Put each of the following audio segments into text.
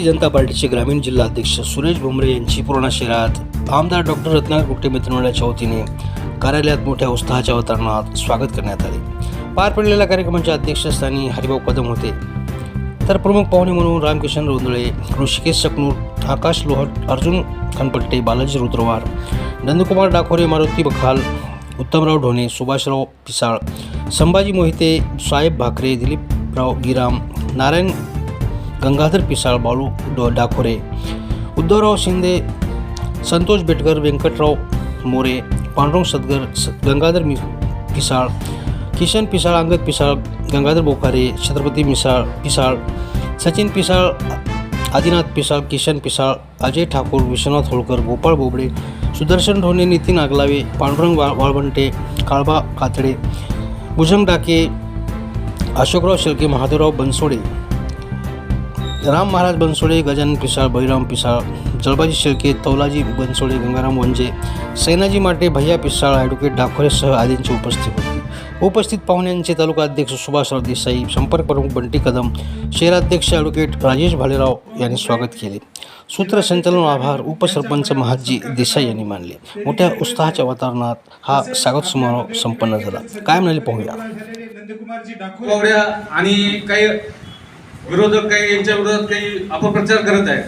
भारतीय जनता पार्टीचे ग्रामीण जिल्हा अध्यक्ष सुरेश भुमरे यांची पूर्णा शहरात आमदार डॉक्टर रत्नाकर कुट्टे मित्रमंडळाच्या वतीने कार्यालयात मोठ्या उत्साहाच्या वातावरणात स्वागत करण्यात आले. पार पडलेल्या कार्यक्रमाच्या अध्यक्षस्थानी हरिभाऊ कदम होते. तर प्रमुख पाहुणे म्हणून रामकिशन रोंदळे ऋषिकेश चकनूर आकाश लोहट अर्जुन खनपट्टे बालाजी रुद्रवार नंदकुमार डाकोरे मारुती बखाल उत्तमराव ढोणे सुभाषराव पिसाळ संभाजी मोहिते साहेब भाकरे दिलीपराव गिराम नारायण गंगाधर पिसाळ बाळू डो डाकोरे उद्धवराव शिंदे संतोष बेटकर व्यंकटराव मोरे पांडुरंग सदगर स गंगाधर मि पिसाळ किशन पिसाळ अंगद पिसाळ गंगाधर बोखारे छत्रपती मिसाळ पिसाळ सचिन पिसाळ आदिनाथ पिसाळ किशन पिसाळ अजय ठाकूर विश्वनाथ होळकर गोपाळ बोबडे सुदर्शन ढोणे नितीन आगलावे पांडुरंग वा वाळवंटे काळबा कातडे भुजंग डाके अशोकराव शेळके महादेवराव बनसोडे राम महाराज बनसोडे गजानन पिसाळ बळीराम पिसाळ जळबाजी शेळके तौलाजी बनसोडे गंगाराम वंजे सैनाजी माटे भैया पिसाळ ॲडव्होकेट डाखोरेसह आदींची उपस्थित होती. उपस्थित पाहुण्यांचे तालुका अध्यक्ष सुभाषराव देसाई संपर्क प्रमुख बंटी कदम शहराध्यक्ष ॲडव्होकेट राजेश भालेराव यांनी स्वागत केले. सूत्रसंचालन आभार उपसरपंच महादजी देसाई यांनी मानले. मोठ्या उत्साहाच्या वातावरणात हा स्वागत समारोह संपन्न झाला. काय म्हणाले पाहूया आणि काही विरोधक काही यांच्या विरोधात काही अपप्रचार करत आहेत.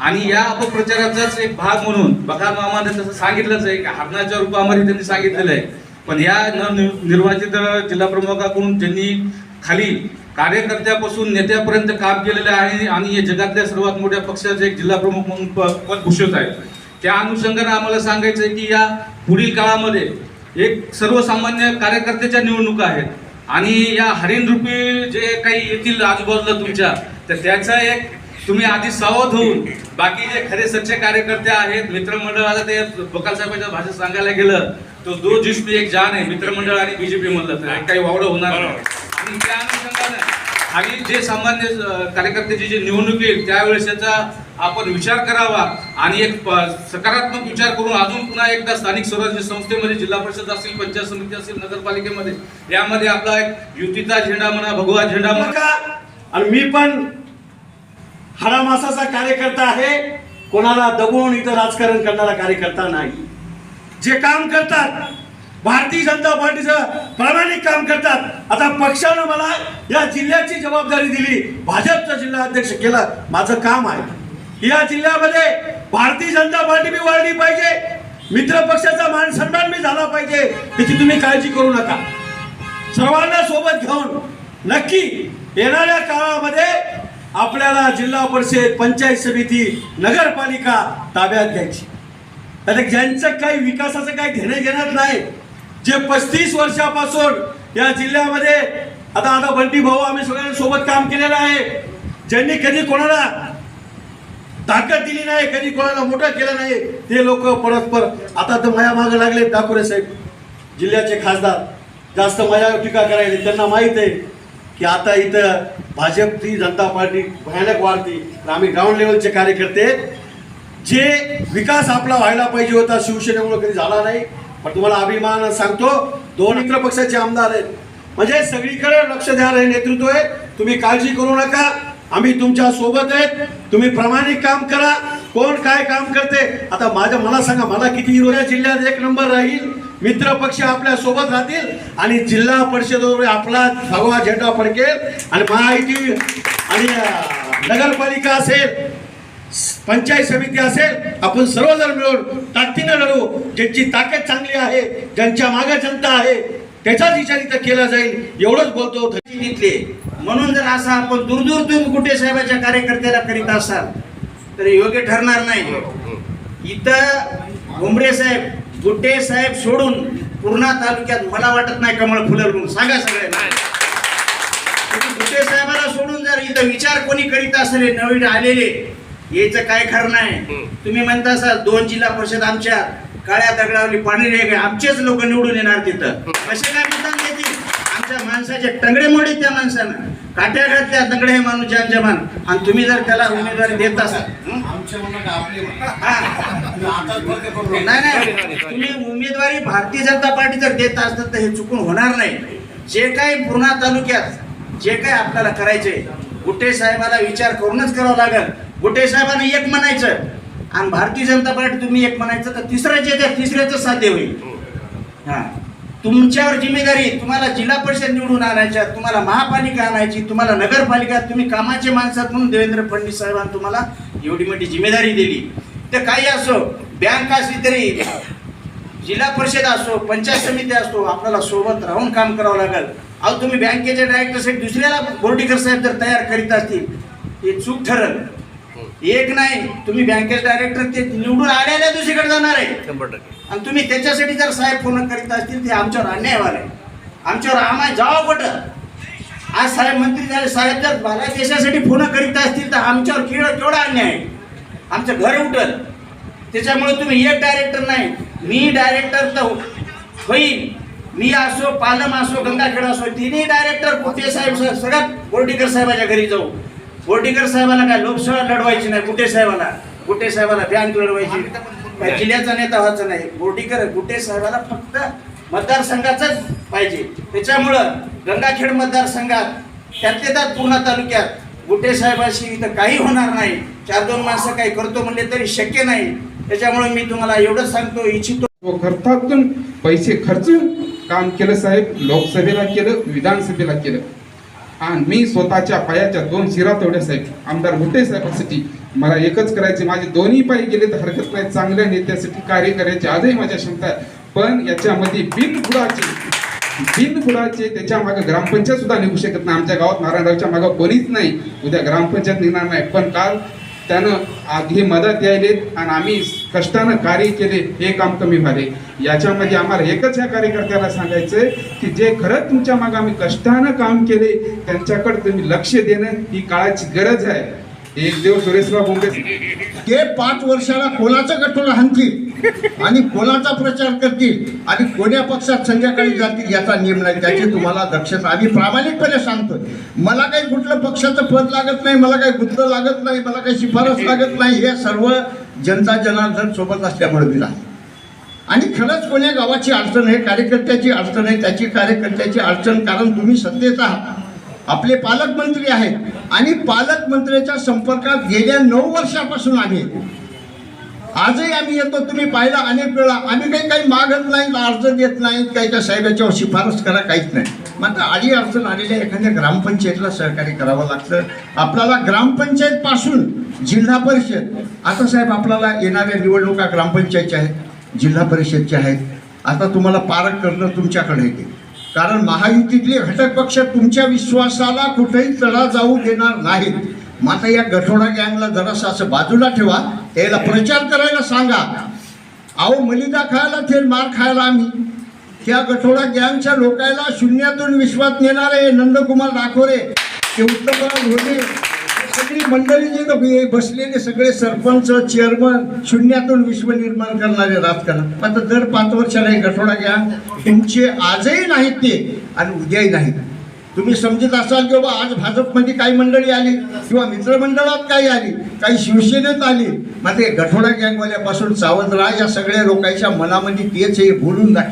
आणि या अपप्रचाराचाच एक भाग म्हणून बखार मामाने तसं सांगितलंच आहे की हरणाच्या रूपामध्ये त्यांनी सांगितलेलं आहे. पण या न निर्वाचित जिल्हाप्रमुखाकडून त्यांनी खाली कार्यकर्त्यापासून नेत्यापर्यंत काम केलेलं आहे आणि या जगातल्या सर्वात मोठ्या पक्षाचे एक जिल्हा प्रमुख म्हणून पद भूषवत आहे त्या अनुषंगाने आम्हाला सांगायचं आहे की या पुढील काळामध्ये एक सर्वसामान्य कार्यकर्त्याच्या निवडणुका आहेत. आणि या हरिण रूपी जे काही येतील आजूबाजूला तुमच्या तर त्याचा एक तुम्ही आधी सावध होऊन बाकी जे खरे सच्चे कार्यकर्ते आहेत मित्रमंडळ आता ते बकाल साहेबांच्या भाषेत सांगायला गेलं तो दो जिसपी एक जान आहे मित्रमंडळ आणि बीजेपी मधलं तर. काही वावडं होणार नाही. आणि त्या अनुषंगानं आणि जे सामान्य कार्यकर्त्याची जी निवडणूक येईल त्यावेळेस त्याचा आपण विचार करावा आणि एक सकारात्मक विचार करून अजून पुन्हा एकदा स्थानिक स्वराज्य संस्थेमध्ये जिल्हा परिषद असेल पंचायत समिती असेल नगरपालिकेमध्ये यामध्ये आपला एक युतीचा झेंडा म्हणा भगवा झेंडा म्हणा. आणि मी पण हरामासाचा कार्यकर्ता आहे. कोणाला दबवून इथं राजकारण करणारा कार्यकर्ता नाही. जे काम करतात भारतीय जनता पार्टीचं प्रामाणिक काम करतात. आता पक्षानं मला या जिल्ह्याची जबाबदारी दिली. भाजपचा जिल्हा अध्यक्ष केला. माझं काम आहे. या जिल्ह्यामध्ये भारतीय जनता पार्टी बी वाढली पाहिजे. मित्र पक्षाचा मान सन्मान बी झाला पाहिजे. त्याची तुम्ही काळजी करू नका. सर्वांना सोबत घेऊन नक्की येणाऱ्या काळामध्ये आपल्याला जिल्हा परिषद पंचायत समिती नगरपालिका ताब्यात घ्यायची. आता ज्यांचं काही विकासाचं काही घेणं घेणार नाही जे पस्तीस वर्षापासून या जिल्ह्यामध्ये आता आता बंटी भाऊ आम्ही सगळ्यांनी सोबत काम केलेलं आहे. ज्यांनी कधी कोणाला ताकद दिली नाही कधी कोणाला मोठं केलं नाही ते लोक परस्पर आता तर माया मागे लागले दाखवरे साहेब. जिल्ह्याचे खासदार जास्त माझ्यावर टीका करायला त्यांना माहीत आहे की आता इथं भाजपची जनता पार्टी भयानक वाढते. तर आम्ही ग्राउंड लेवलचे कार्यकर्ते जे विकास आपला व्हायला पाहिजे होता शिवसेनेमुळे कधी झाला नाही. पण तुम्हाला अभिमान सांगतो दोन मित्र पक्षाचे आमदार आहेत. म्हणजे सगळीकडे लक्ष द्यायला हे नेतृत्व आहे. तुम्ही काळजी करू नका. आम्ही तुमच्यासोबत आहेत. तुम्ही प्रामाणिक काम करा. कोण काय काम करते? आता माझ्या मला सांगा मला किती हिरोया जिल्ह्यात एक नंबर राहील? मित्र पक्ष आपल्यासोबत राहतील आणि जिल्हा परिषदेवर आपला भगवा झेंडा फडकेल आणि महायुती आणि नगरपालिका असेल पंचायत समिती असेल आपण सर्वजण मिळून ताकदीनं लढू. ज्यांची ताकद चांगली आहे ज्यांच्या मागे जनता आहे त्याचाच विचार इथं केला जाईल. एवढंच बोलतो तिथले म्हणून जर असं आपण दूरदूर तुम्ही गुट्टे साहेबाच्या कार्यकर्त्याला करीत असाल तर योग्य ठरणार नाही. इथं घुमरे साहेब गुट्टे साहेब सोडून पूर्णा तालुक्यात मला वाटत नाही कमळ फुलल म्हणून. सांगा सगळ्यांना. गुट्टे साहेबाला सोडून जर इथं विचार कोणी करीत असेल नवीन आलेले याचं काय खरं नाही. तुम्ही म्हणता असाल दोन जिल्हा परिषद आमच्या काळ्या दगडावली पाणी काय आमचेच लोक निवडून येणार तिथं. कसे काय मतदान देतील आमच्या माणसाचे टंगडे मोडीत त्या माणसानं. काट्या घातल्या दगडे हे माणूस जान जमान आणि तुम्ही जर त्याला उमेदवारी देत असाल. नाही नाही. तुम्ही उमेदवारी भारतीय जनता पार्टी जर देत असतात तर हे चुकून होणार नाही. जे काही पूर्णा तालुक्यात जे काही आपल्याला करायचे गुट्टे साहेबाला विचार करूनच करावा लागेल. गुट्टे साहेबांना एक म्हणायचं आणि भारतीय जनता पार्टी तुम्ही एक म्हणायचं तर तिसऱ्याचे त्या तिसऱ्याचं साध्य होईल. हा. तुमच्यावर जिम्मेदारी तुम्हाला जिल्हा परिषद निवडून आणायच्या तुम्हाला महापालिका आणायची तुम्हाला नगरपालिका तुम्ही कामाचे माणसात म्हणून देवेंद्र फडणवीस साहेबांनी तुम्हाला एवढी मोठी जिम्मेदारी दिली. तर काही असो बँक असली तरी जिल्हा परिषद असो पंचायत समिती असो आपल्याला सोबत राहून काम करावं लागेल. अहो तुम्ही बँकेच्या साहेब दुसऱ्याला बोर्डीकर साहेब जर तयार करीत असतील हे चूक ठरल. एक नाही तुम्ही बँकेचे डायरेक्टर ते निवडून आलेल्या दुसरीकडे जाणार आहे. शंभर टक्के. आणि तुम्ही त्याच्यासाठी जर साहेब फोन करीत असतील ते आमच्यावर अन्यायवाल आहे आमच्यावर आम्हाला जावं कुठं? आज साहेब मंत्री झाले साहेब जर मला देशासाठी फोन करीत असतील तर आमच्यावर केवढा केवढा अन्याय आहे? आमचं घर उठल. त्याच्यामुळे तुम्ही एक डायरेक्टर नाही मी डायरेक्टर तर होईल मी असो पालम असो गंगाखेड असो तिन्ही डायरेक्टर कुठे साहेब सगळ्यात बोर्डीकर साहेबाच्या घरी जाऊ. बोर्डीकर साहेबाला काय? लोकसभा लढवायची नाही. कुठे साहेबाला. कुठे साहेबाला बँक लढवायची. जिल्ह्याचा नेता व्हायचा नाही. बोर्डीकर गुटे साहेबाला फक्त मतदारसंघाचाच पाहिजे. त्याच्यामुळं गंगाखेड मतदारसंघात त्यातल्या त्यात पूर्णा तालुक्यात गुटे साहेबाशी इथं काही होणार नाही. चार दोन माणसं काही करतो म्हणले तरी शक्य नाही. त्याच्यामुळे मी तुम्हाला एवढं सांगतो इच्छितो. व खर्चातून पैसे खर्चून काम केलं साहेब. लोकसभेला केलं विधानसभेला केलं. आणि मी स्वतःच्या पायाच्या दोन शिरा तेवढ्या साहेब. आमदार भुट्टे साहेबांसाठी मला एकच करायचे माझे दोन्ही पाय गेले तर हरकत नाही. चांगल्या नेत्यासाठी कार्य करायचे आजही माझ्या क्षमता आहे. पण याच्यामध्ये बिनबुडाचे बिनबुडाचे त्याच्यामागे ग्रामपंचायत सुद्धा निघू शकत नाही. आमच्या गावात नारायणरावच्या मागे कोणीच नाही. उद्या ग्रामपंचायत निघणार नाही. पण काल त्यानं आधी मदत यायले आणि आम्ही कष्टानं कार्य केले हे काम कमी झाले. याच्यामध्ये आम्हाला एकच ह्या कार्यकर्त्याला सांगायचं की जे खरंच तुमच्या मागे आम्ही कष्टानं काम केले त्यांच्याकडे तुम्ही लक्ष देणं ही काळाची गरज आहे. एक देव सुरेशराव बोंबे. ते पाच वर्षाला कोणाचं कठोर हाणतील? आणि कोणाचा प्रचार करतील? आणि कोण्या पक्षात संध्याकाळी जातील याचा नियम नाही त्याची तुम्हाला दक्षता. आम्ही प्रामाणिकपणे सांगतोय. मला काही कुठलं पक्षाचं पद लागत नाही मला काही गुत्त लागत नाही मला काही शिफारस लागत नाही. हे सर्व जनता जनार्दन सोबत असल्यामुळे दिला. आणि खरंच कोण्या गावाची अडचण आहे कार्यकर्त्याची अडचण आहे त्याची कार्यकर्त्याची अडचण कारण तुम्ही सत्तेत आहात. आपले पालकमंत्री आहेत. आणि पालकमंत्र्याच्या संपर्कात गेल्या नऊ वर्षापासून आम्ही आजही आम्ही येतो. तुम्ही पाहिला अनेक वेळा. आम्ही काही काही मागत नाही अर्ज देत नाही. काही त्या साहेबाच्यावर शिफारस करा काहीच नाही. मात्र आधी अडचण आलेल्या एखाद्या ग्रामपंचायतला सहकार्य करावं लागतं. आपल्याला ग्रामपंचायत पासून जिल्हा परिषद आता साहेब आपल्याला येणाऱ्या निवडणुका ग्रामपंचायतच्या आहेत जिल्हा परिषदच्या आहेत. आता तुम्हाला पारख करणं तुमच्याकडे येते कारण महायुतीतले घटक पक्ष तुमच्या विश्वासाला कुठेही तडा जाऊ देणार नाहीत. मात्र या गठोडा गँगला जरासं असं बाजूला ठेवा. त्याला प्रचार करायला सांगा. अहो मलिदा खायला थेट मार खायला आम्ही. त्या गठोडा गँगच्या लोकायला शून्यातून विश्वास नेणारे नंदकुमार डाकोरे ते उत्तमराव होते सगळी मंडळी जे बसलेले सगळे सरपंच चेअरमन शून्यातून विश्व निर्माण करणारे राजकारण. आता दर पाच वर्षाला एक गठोडा घ्या. तुमचे आजही नाहीत ते आणि उद्याही नाहीत. तुम्ही समजत असाल की बाबा आज भाजपमध्ये काही मंडळी आली किंवा मित्रमंडळात काही आली काही शिवसेनेत आली. मात्र गठोडा गँगवाल्यापासून सावध राहा. या सगळ्या लोकांच्या मनामध्ये तेच हे बोलून दाखव.